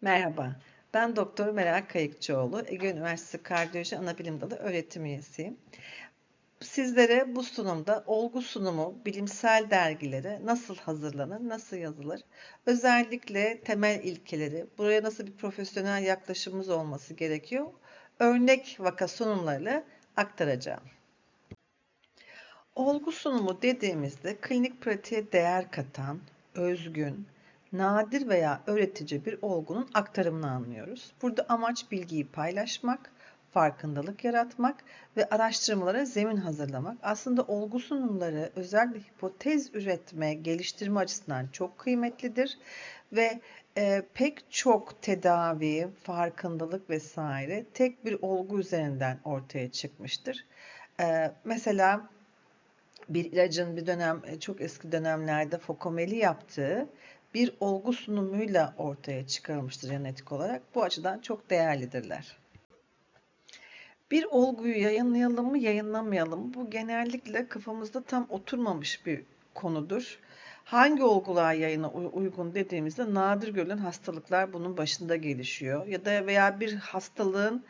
Merhaba, ben Doktor Meral Kayıkçıoğlu, Ege Üniversitesi Kardiyoloji Anabilim Dalı öğretim üyesiyim. Sizlere bu sunumda olgu sunumu bilimsel dergilere nasıl hazırlanır, nasıl yazılır, özellikle temel ilkeleri, buraya nasıl bir profesyonel yaklaşımımız olması gerekiyor, örnek vaka sunumlarıyla aktaracağım. Olgu sunumu dediğimizde klinik pratiğe değer katan, özgün, nadir veya öğretici bir olgunun aktarımını anlıyoruz. Burada amaç bilgiyi paylaşmak, farkındalık yaratmak ve araştırmalara zemin hazırlamak. Aslında olgu sunumları özellikle hipotez üretme, geliştirme açısından çok kıymetlidir ve e, pek çok tedavi, farkındalık vesaire tek bir olgu üzerinden ortaya çıkmıştır. E, mesela bir ilacın bir dönem e, çok eski dönemlerde fokomeli yaptığı bir olgu sunumuyla ortaya çıkarılmıştır genetik olarak. Bu açıdan çok değerlidirler. Bir olguyu yayınlayalım mı, yayınlamayalım mı? Bu genellikle kafamızda tam oturmamış bir konudur. Hangi olgular yayına uygun dediğimizde nadir görülen hastalıklar bunun başında gelişiyor. Ya da veya bir hastalığın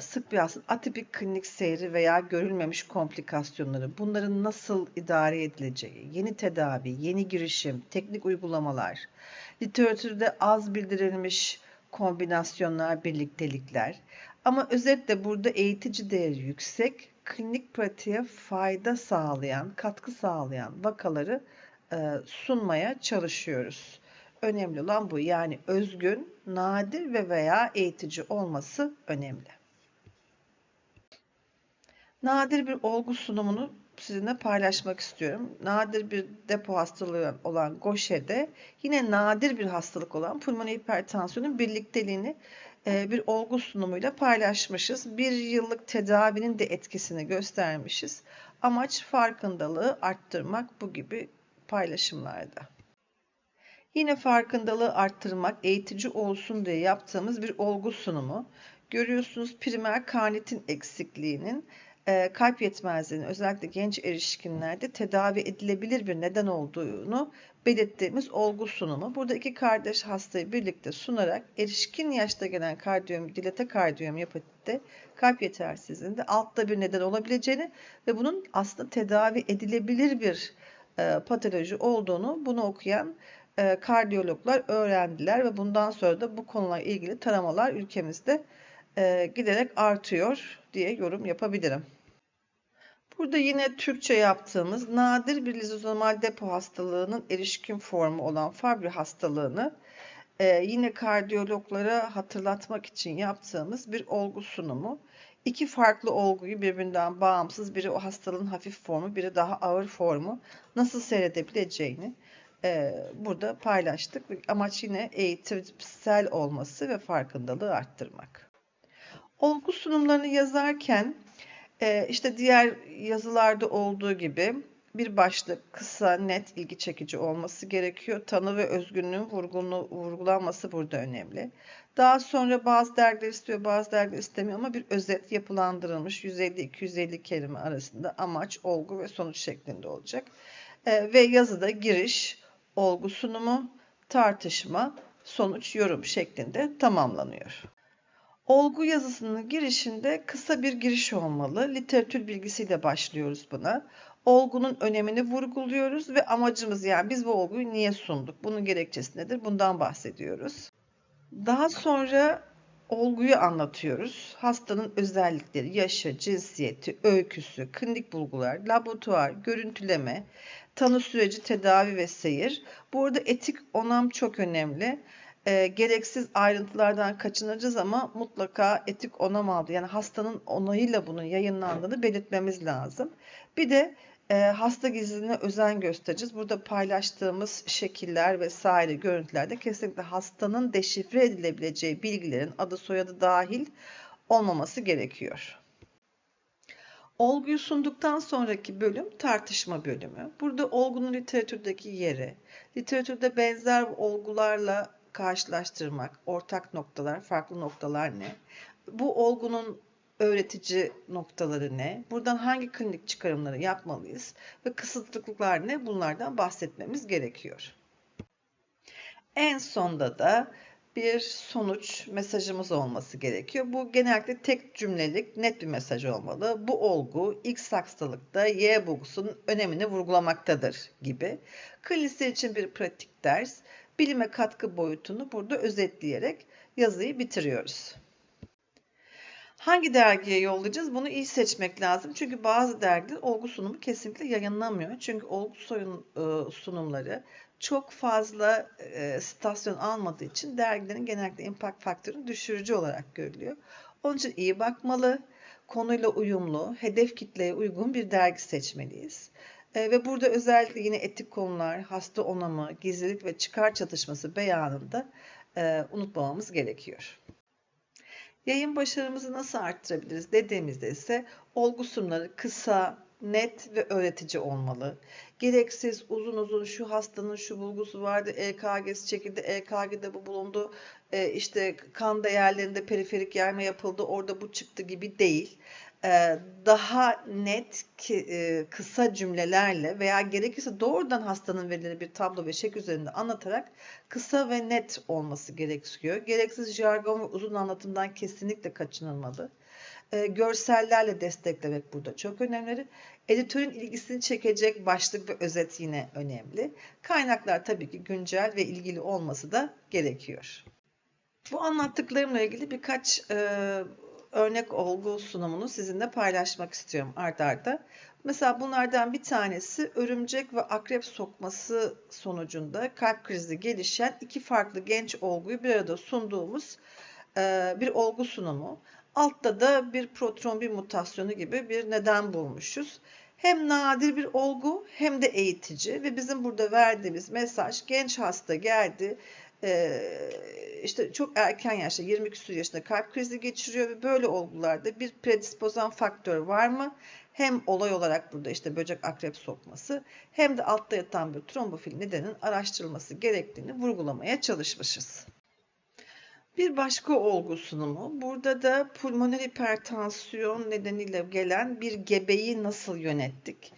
sık bir hastalık, atipik klinik seyri veya görülmemiş komplikasyonları, bunların nasıl idare edileceği, yeni tedavi, yeni girişim, teknik uygulamalar, literatürde az bildirilmiş kombinasyonlar, birliktelikler. Ama özetle burada eğitici değeri yüksek, klinik pratiğe fayda sağlayan, katkı sağlayan vakaları e, sunmaya çalışıyoruz. Önemli olan bu. Yani özgün, nadir ve veya eğitici olması önemli. Nadir bir olgu sunumunu sizinle paylaşmak istiyorum. Nadir bir depo hastalığı olan Gaucher'de yine nadir bir hastalık olan pulmoner hipertansiyonun birlikteliğini e, bir olgu sunumuyla paylaşmışız. Bir yıllık tedavinin de etkisini göstermişiz. Amaç farkındalığı arttırmak bu gibi paylaşımlarda. Yine farkındalığı arttırmak, eğitici olsun diye yaptığımız bir olgu sunumu. Görüyorsunuz primer karnitin eksikliğinin e, kalp yetmezliğinin özellikle genç erişkinlerde tedavi edilebilir bir neden olduğunu belirttiğimiz olgu sunumu. Burada iki kardeş hastayı birlikte sunarak erişkin yaşta gelen kardiyom, dilate kardiyomiyopatide kalp yetersizliğinde altta bir neden olabileceğini ve bunun aslında tedavi edilebilir bir e, patoloji olduğunu bunu okuyan e, kardiyologlar öğrendiler ve bundan sonra da bu konularla ilgili taramalar ülkemizde e, giderek artıyor diye yorum yapabilirim. Burada yine Türkçe yaptığımız nadir bir lizozomal depo hastalığının erişkin formu olan Fabry hastalığını e, yine kardiyologlara hatırlatmak için yaptığımız bir olgu sunumu. İki farklı olguyu birbirinden bağımsız, biri o hastalığın hafif formu, biri daha ağır formu nasıl seyredebileceğini e, burada paylaştık. Amaç yine eğitimsel olması ve farkındalığı arttırmak. Olgu sunumlarını yazarken ee, işte diğer yazılarda olduğu gibi bir başlık kısa, net, ilgi çekici olması gerekiyor. Tanı ve özgünlüğün vurgunu, vurgulanması burada önemli. Daha sonra bazı dergiler istiyor, bazı dergiler istemiyor ama bir özet yapılandırılmış 150-250 kelime arasında amaç, olgu ve sonuç şeklinde olacak. Ee, ve yazıda giriş, olgu sunumu, tartışma, sonuç, yorum şeklinde tamamlanıyor. Olgu yazısının girişinde kısa bir giriş olmalı. Literatür bilgisiyle başlıyoruz buna. Olgunun önemini vurguluyoruz ve amacımız yani biz bu olguyu niye sunduk? Bunun gerekçesi nedir? Bundan bahsediyoruz. Daha sonra olguyu anlatıyoruz. Hastanın özellikleri, yaşı, cinsiyeti, öyküsü, klinik bulgular, laboratuvar, görüntüleme, tanı süreci, tedavi ve seyir. Burada etik onam çok önemli e, gereksiz ayrıntılardan kaçınacağız ama mutlaka etik onam aldı. Yani hastanın onayıyla bunun yayınlandığını belirtmemiz lazım. Bir de e, hasta gizliliğine özen göstereceğiz. Burada paylaştığımız şekiller vesaire görüntülerde kesinlikle hastanın deşifre edilebileceği bilgilerin adı soyadı dahil olmaması gerekiyor. Olguyu sunduktan sonraki bölüm tartışma bölümü. Burada olgunun literatürdeki yeri, literatürde benzer olgularla karşılaştırmak, ortak noktalar, farklı noktalar ne? Bu olgunun öğretici noktaları ne? Buradan hangi klinik çıkarımları yapmalıyız? Ve kısıtlıklar ne? Bunlardan bahsetmemiz gerekiyor. En sonda da bir sonuç mesajımız olması gerekiyor. Bu genellikle tek cümlelik net bir mesaj olmalı. Bu olgu X hastalıkta Y bulgusunun önemini vurgulamaktadır gibi. Klinisyen için bir pratik ders, bilime katkı boyutunu burada özetleyerek yazıyı bitiriyoruz. Hangi dergiye yollayacağız? Bunu iyi seçmek lazım. Çünkü bazı dergiler olgu sunumu kesinlikle yayınlamıyor. Çünkü olgu e, sunumları çok fazla e, stasyon almadığı için dergilerin genellikle impact faktörünü düşürücü olarak görülüyor. Onun için iyi bakmalı, konuyla uyumlu, hedef kitleye uygun bir dergi seçmeliyiz. E, ve burada özellikle yine etik konular, hasta onamı, gizlilik ve çıkar çatışması beyanında e, unutmamamız gerekiyor. Yayın başarımızı nasıl arttırabiliriz dediğimizde ise olgu sunumları kısa, net ve öğretici olmalı. Gereksiz uzun uzun şu hastanın şu bulgusu vardı, EKG'si çekildi, EKG'de bu bulundu, e, işte kan değerlerinde periferik yayma yapıldı, orada bu çıktı gibi değil. E, daha net e, kısa cümlelerle veya gerekirse doğrudan hastanın verileri bir tablo ve şek üzerinde anlatarak kısa ve net olması gerekiyor. Gereksiz jargon ve uzun anlatımdan kesinlikle kaçınılmalı. E, görsellerle desteklemek burada çok önemli. Editörün ilgisini çekecek başlık ve özet yine önemli. Kaynaklar tabii ki güncel ve ilgili olması da gerekiyor. Bu anlattıklarımla ilgili birkaç e, örnek olgu sunumunu sizinle paylaşmak istiyorum art arda. Mesela bunlardan bir tanesi örümcek ve akrep sokması sonucunda kalp krizi gelişen iki farklı genç olguyu bir arada sunduğumuz e, bir olgu sunumu. Altta da bir protrombin mutasyonu gibi bir neden bulmuşuz. Hem nadir bir olgu hem de eğitici ve bizim burada verdiğimiz mesaj genç hasta geldi işte çok erken yaşta 20 küsur yaşında kalp krizi geçiriyor ve böyle olgularda bir predispozan faktör var mı? Hem olay olarak burada işte böcek akrep sokması hem de altta yatan bir trombofil nedenin araştırılması gerektiğini vurgulamaya çalışmışız. Bir başka olgu sunumu. Burada da pulmoner hipertansiyon nedeniyle gelen bir gebeyi nasıl yönettik?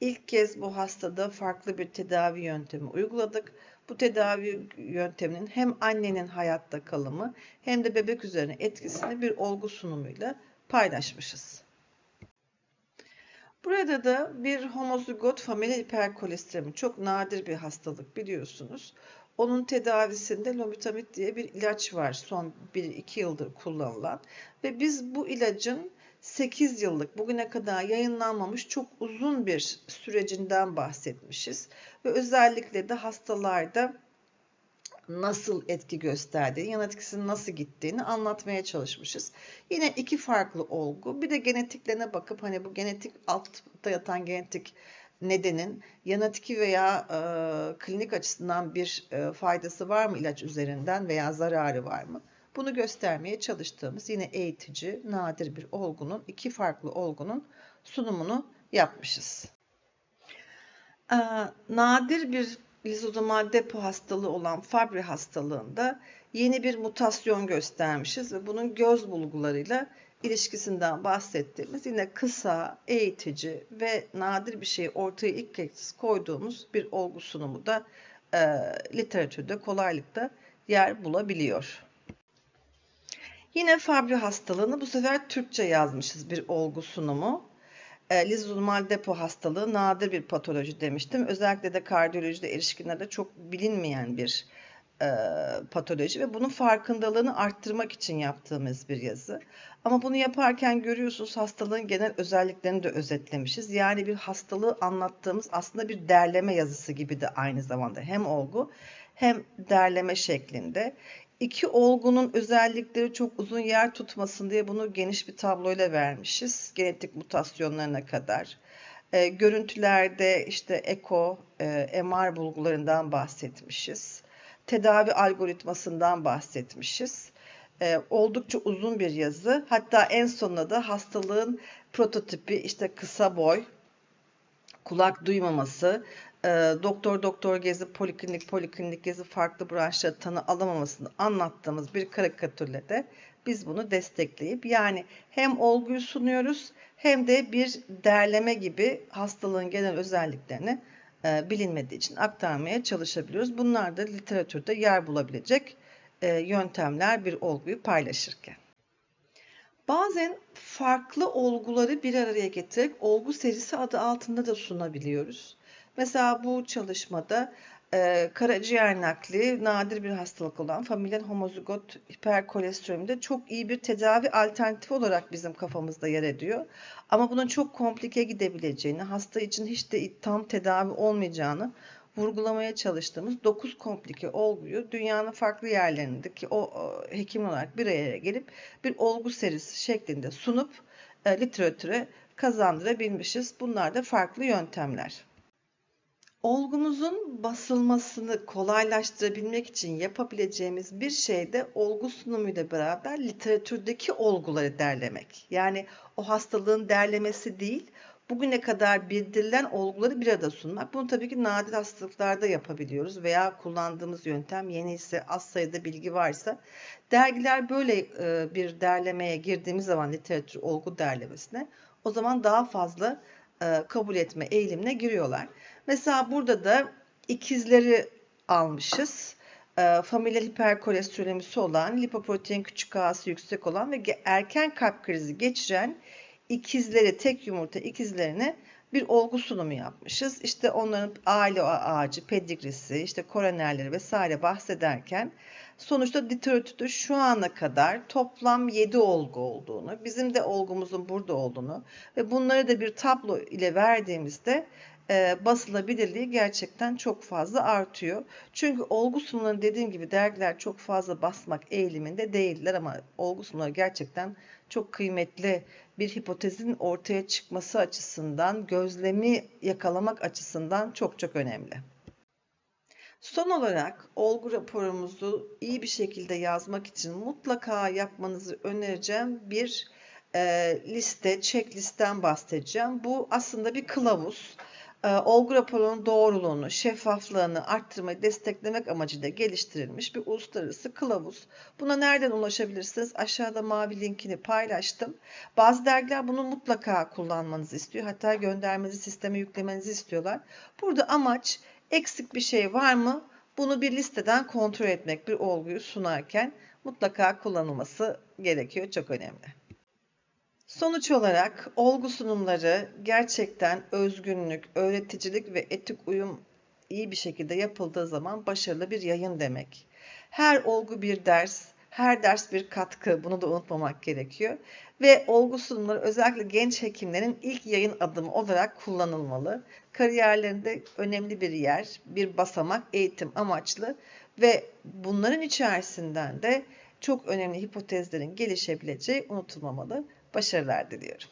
İlk kez bu hastada farklı bir tedavi yöntemi uyguladık. Bu tedavi yönteminin hem annenin hayatta kalımı hem de bebek üzerine etkisini bir olgu sunumuyla paylaşmışız. Burada da bir homozigot familial hiperkolesteremi çok nadir bir hastalık biliyorsunuz. Onun tedavisinde lomitamid diye bir ilaç var son 1-2 yıldır kullanılan ve biz bu ilacın 8 yıllık bugüne kadar yayınlanmamış çok uzun bir sürecinden bahsetmişiz ve özellikle de hastalarda nasıl etki gösterdiğini, yan etkisinin nasıl gittiğini anlatmaya çalışmışız. Yine iki farklı olgu. Bir de genetiklerine bakıp hani bu genetik altta yatan genetik nedenin yan etki veya e, klinik açısından bir e, faydası var mı ilaç üzerinden veya zararı var mı? Bunu göstermeye çalıştığımız yine eğitici, nadir bir olgunun, iki farklı olgunun sunumunu yapmışız. Ee, nadir bir lizozomal depo hastalığı olan Fabry hastalığında yeni bir mutasyon göstermişiz ve bunun göz bulgularıyla ilişkisinden bahsettiğimiz yine kısa, eğitici ve nadir bir şeyi ortaya ilk kez koyduğumuz bir olgu sunumu da e, literatürde kolaylıkla yer bulabiliyor. Yine Fabry hastalığını bu sefer Türkçe yazmışız bir olgu sunumu. E, Lizozomal depo hastalığı nadir bir patoloji demiştim. Özellikle de kardiyolojide erişkinlerde çok bilinmeyen bir e, patoloji ve bunun farkındalığını arttırmak için yaptığımız bir yazı. Ama bunu yaparken görüyorsunuz hastalığın genel özelliklerini de özetlemişiz. Yani bir hastalığı anlattığımız aslında bir derleme yazısı gibi de aynı zamanda hem olgu hem derleme şeklinde. İki olgunun özellikleri çok uzun yer tutmasın diye bunu geniş bir tabloyla vermişiz. Genetik mutasyonlarına kadar. E, görüntülerde işte eko, e, MR bulgularından bahsetmişiz. Tedavi algoritmasından bahsetmişiz. E, oldukça uzun bir yazı. Hatta en sonunda da hastalığın prototipi işte kısa boy, kulak duymaması, e, doktor doktor gezi, poliklinik poliklinik gezi farklı branşlara tanı alamamasını anlattığımız bir karikatürle de biz bunu destekleyip yani hem olguyu sunuyoruz hem de bir derleme gibi hastalığın genel özelliklerini bilinmediği için aktarmaya çalışabiliyoruz. Bunlar da literatürde yer bulabilecek e, yöntemler bir olguyu paylaşırken. Bazen farklı olguları bir araya getirerek olgu serisi adı altında da sunabiliyoruz. Mesela bu çalışmada e, karaciğer nakli nadir bir hastalık olan familial homozigot hiperkolesterolümde çok iyi bir tedavi alternatifi olarak bizim kafamızda yer ediyor. Ama bunun çok komplike gidebileceğini, hasta için hiç de tam tedavi olmayacağını vurgulamaya çalıştığımız 9 komplike olguyu dünyanın farklı yerlerindeki o hekim olarak bir araya gelip bir olgu serisi şeklinde sunup e, literatüre kazandırabilmişiz. Bunlar da farklı yöntemler. Olgumuzun basılmasını kolaylaştırabilmek için yapabileceğimiz bir şey de olgu sunumuyla beraber literatürdeki olguları derlemek. Yani o hastalığın derlemesi değil, bugüne kadar bildirilen olguları bir arada sunmak. Bunu tabii ki nadir hastalıklarda yapabiliyoruz veya kullandığımız yöntem yeni ise az sayıda bilgi varsa. Dergiler böyle e, bir derlemeye girdiğimiz zaman literatür olgu derlemesine o zaman daha fazla e, kabul etme eğilimine giriyorlar. Mesela burada da ikizleri almışız. E, familial hiperkolesterolemisi olan, lipoprotein küçük a'sı yüksek olan ve erken kalp krizi geçiren ikizleri, tek yumurta ikizlerine bir olgu sunumu yapmışız. İşte onların aile ağacı, pedigrisi, işte koronerleri vesaire bahsederken sonuçta literatürde şu ana kadar toplam 7 olgu olduğunu, bizim de olgumuzun burada olduğunu ve bunları da bir tablo ile verdiğimizde e, basılabilirliği gerçekten çok fazla artıyor. Çünkü olgu sunumlarını dediğim gibi dergiler çok fazla basmak eğiliminde değiller ama olgu sunumları gerçekten çok kıymetli bir hipotezin ortaya çıkması açısından, gözlemi yakalamak açısından çok çok önemli. Son olarak olgu raporumuzu iyi bir şekilde yazmak için mutlaka yapmanızı önereceğim bir e, liste, checklistten bahsedeceğim. Bu aslında bir kılavuz. E, olgu raporunun doğruluğunu, şeffaflığını arttırmayı desteklemek amacıyla geliştirilmiş bir uluslararası kılavuz. Buna nereden ulaşabilirsiniz? Aşağıda mavi linkini paylaştım. Bazı dergiler bunu mutlaka kullanmanızı istiyor. Hatta göndermenizi sisteme yüklemenizi istiyorlar. Burada amaç eksik bir şey var mı? Bunu bir listeden kontrol etmek bir olguyu sunarken mutlaka kullanılması gerekiyor. Çok önemli. Sonuç olarak olgu sunumları gerçekten özgünlük, öğreticilik ve etik uyum iyi bir şekilde yapıldığı zaman başarılı bir yayın demek. Her olgu bir ders, her ders bir katkı. Bunu da unutmamak gerekiyor. Ve olgu sunumları özellikle genç hekimlerin ilk yayın adımı olarak kullanılmalı. Kariyerlerinde önemli bir yer, bir basamak, eğitim amaçlı ve bunların içerisinden de çok önemli hipotezlerin gelişebileceği unutulmamalı. Başarılar diliyorum.